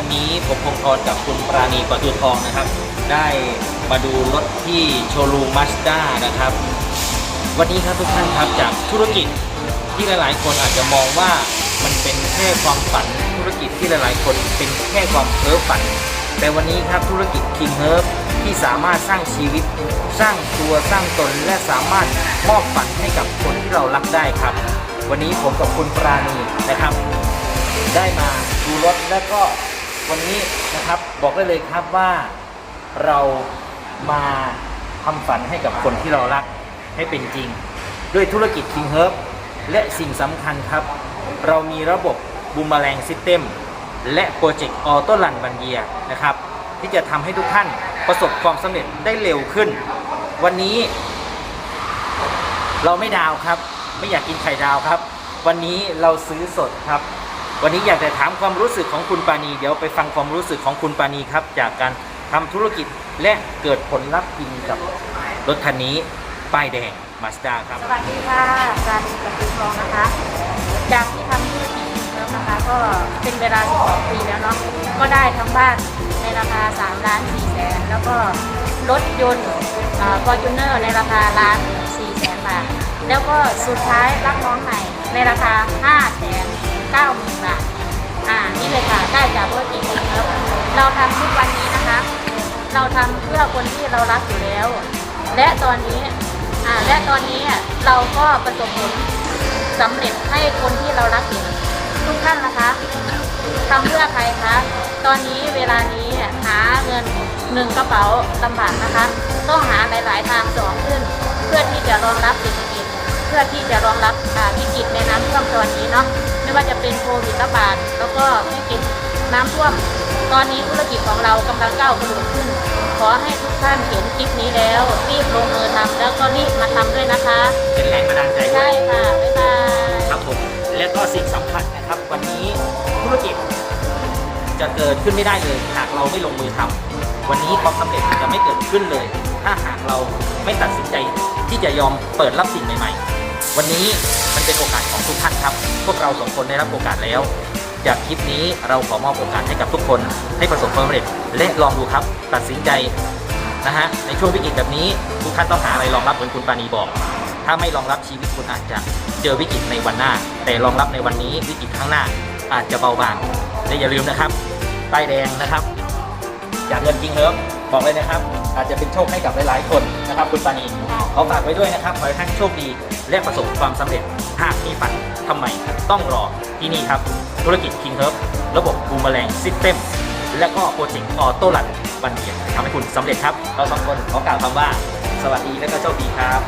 วันนี้ผมพงศธรกับคุณปราณีประตูทองนะครับ ได้มาดูรถที่โชว์รูมมาสด้านะครับ วันนี้ครับทุกท่านครับจากธุรกิจที่หลาย ๆ คนอาจจะมองว่ามันเป็นแค่ความฝันธุรกิจที่หลาย ๆ คนเป็นแค่ความเพ้อฝัน แต่วันนี้ครับธุรกิจ King Herb ที่สามารถสร้างชีวิต สร้างตัวสร้างตนและสามารถมอบฝันให้กับคนที่เรารักได้ครับ วันนี้ผมกับคุณปราณีนะครับ ได้มาดูรถแล้วก็ วันนี้นะครับบอกได้เลยครับว่าเรามาทำฝันให้กับคนที่เรารักให้เป็นจริง ด้วยธุรกิจ King Herb และสิ่งสำคัญครับ เรามีระบบบูมแมลงซิสเต็มและโปรเจกต์ออโต้ลันบันเยียนะครับ ที่จะทำให้ทุกท่านประสบความสำเร็จได้เร็วขึ้น วันนี้ เราไม่ดาวครับ ไม่อยากกินไข่ดาวครับ วันนี้เราซื้อสดครับ วันนี้อยากจะถามความรู้สึกของคุณปานีเดี๋ยวไปฟังความรู้สึกของคุณปานีครับ จากการทำธุรกิจและเกิดผลลัพธ์จริงกับรถคันนี้ป้ายแดงมาสด้าครับสวัสดีค่ะจารีกับปีทองนะคะจากที่ทำธุรกิจแล้วนะคะ ก็เป็นเวลา 12 ปีแล้วเนาะก็ได้ทั้งบ้านในราคา 3 ล้าน4แสนแล้วก็รถยนต์ฟอร์จูเนอร์ในราคาล้าน4แสนบาทแล้วก็สุดท้ายรับน้องใหม่ในราคา5แสน 9หมื่นบาท อ่า นี่เลยค่ะ ได้จากธุรกิจนี้ครับเราทำทุกวันนี้นะคะ เราทำเพื่อคนที่เรารักอยู่แล้ว และตอนนี้ อ่า และตอนนี้เราก็ประสบผลสำเร็จให้คนที่เรารักเห็นทุกท่านนะคะทำเพื่อใครคะ ตอนนี้เวลานี้หาเงินหนึ่งกระเป๋าลำบากนะคะ ต้องหาหลาย ๆ ทางสองขึ้น เพื่อที่จะรองรับเศรษฐกิจ เพื่อที่จะรองรับอ่าวิกฤตในน้ำท่วม น้ำท่วม ตอนนี้ธุรกิจของเรากำลังก้าวกระโดดขึ้น ขอให้ทุกท่านเห็นคลิปนี้แล้ว รีบลงมือทำแล้วก็รีบมาทำด้วยนะคะ เป็นแรงบันดาลใจด้วใช่ยค่ะ บ๊ายบาย ครับผมและก็สิ่งสำคัญนะครับ วันนี้ธุรกิจจะเกิดขึ้นไม่ได้เลย หากเราไม่ลงมือทำวันนี้ความสำเร็จจะไม่เกิดขึ้นเลย ถ้าหากเราไม่ตัดสินใจที่จะยอมเปิดรับสิ่งใหม่ ๆ วันนี้มันเป็นโอกาสของทุกท่านครับ พวกเราสองคนได้รับโอกาสแล้ว จากคลิปนี้เราขอมอบโอกาสให้กับทุกคนให้ประสบความสำเร็จ และลองดูครับ ตัดสินใจนะฮะในช่วงวิกฤตแบบนี้ทุกท่านต้องหาอะไรรองรับเหมือนคุณปานีบอก ถ้าไม่รองรับชีวิตคุณอาจจะเจอวิกฤตในวันหน้า แต่รองรับในวันนี้วิกฤตข้างหน้าอาจจะเบาบางและอย่าลืมนะครับป้ายแดงนะครับจากเงินจริงเฮิร์บบอกเลยนะครับ อาจจะเป็นโชคให้กับหลายๆคนนะครับ คุณปานีขอฝากไว้ด้วยนะครับขอให้ท่านโชคดี และประสบความสำเร็จ หากมีฝันทำไมต้องรอที่นี่ครับ ธุรกิจ King Herb ระบบบูมแมลงซิสเต็มและก็โปรเจกต์ออโต้ลันบันเดียทำให้คุณสำเร็จครับ เราสองคนขอกล่าวคำว่า สวัสดีและก็โชคดีครับ